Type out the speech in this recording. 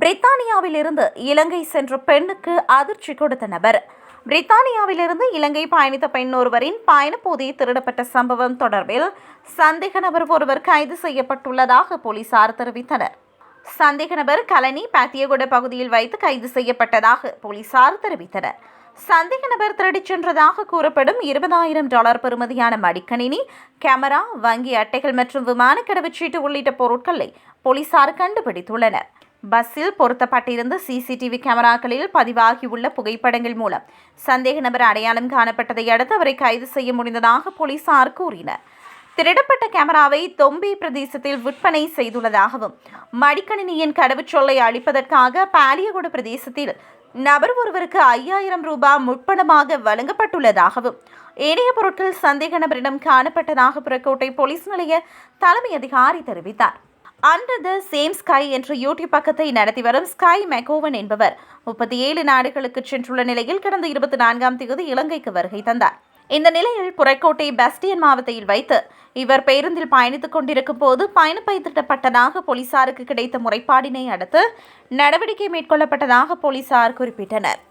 பிரித்தானியாவிலிருந்து இலங்கை சென்ற பெண்ணுக்கு அதிர்ச்சி கொடுத்த நபர். பிரித்தானியாவிலிருந்து இலங்கை பயணித்த பெண் ஒருவரின் பயணப்போதே திருடப்பட்ட சம்பவம் தொடர்பில் சந்தேக நபர் ஒருவர் கைது செய்யப்பட்டுள்ளதாக போலீசார் தெரிவித்தனர். சந்தேக நபர் கலனி பாத்தியகுட பகுதியில் வைத்து கைது செய்யப்பட்டதாக போலீசார் தெரிவித்தனர். சந்தேக நபர் திருடிச் சென்றதாக கூறப்படும் இருபதாயிரம் டாலர் பெறுமதியான மடிக்கணினி கேமரா வங்கி அட்டைகள் மற்றும் விமான கடவுச்சீட்டு உள்ளிட்ட பொருட்களை போலீசார் கண்டுபிடித்துள்ளனர். பஸ்ஸில் பொருத்தப்பட்டிருந்த சிசிடிவி கேமராக்களில் பதிவாகியுள்ள புகைப்படங்கள் மூலம் சந்தேக நபர் அடையாளம் காணப்பட்டதை அடுத்து அவரை கைது செய்ய முடிந்ததாக போலீசார் கூறினர். திருடப்பட்ட கேமராவை தொம்பி பிரதேசத்தில் விற்பனை செய்துள்ளதாகவும் மடிக்கணினியின் கடவுச்சொல்லை அளிப்பதற்காக பாலியகுடு பிரதேசத்தில் நபர் ஒருவருக்கு ஐயாயிரம் ரூபாய் முற்பணமாக வழங்கப்பட்டுள்ளதாகவும் ஏனைய பொருட்கள் சந்தேக நபரிடம் காணப்பட்டதாக புறக்கோட்டை போலீஸ் நிலைய தலைமை அதிகாரி தெரிவித்தார். அண்டர் த சேம் ஸ்கை என்ற யூடியூப் பக்கத்தை நடத்தி வரும் ஸ்கை மெகோவன் என்பவர் முப்பத்தி ஏழு நாடுகளுக்கு சென்றுள்ள நிலையில் கடந்த இருபத்தி நான்காம் தேதி இலங்கைக்கு வருகை தந்தார். இந்த நிலையில் புறக்கோட்டை பஸ்டியன் மாவட்டத்தில் வைத்து இவர் பேருந்தில் பயணித்துக் கொண்டிருக்கும் போது பயணப்பை திட்டப்பட்டதாக போலீசாருக்கு கிடைத்த முறைப்பாடினை அடுத்து நடவடிக்கை மேற்கொள்ளப்பட்டதாக போலீசார் குறிப்பிட்டனர்.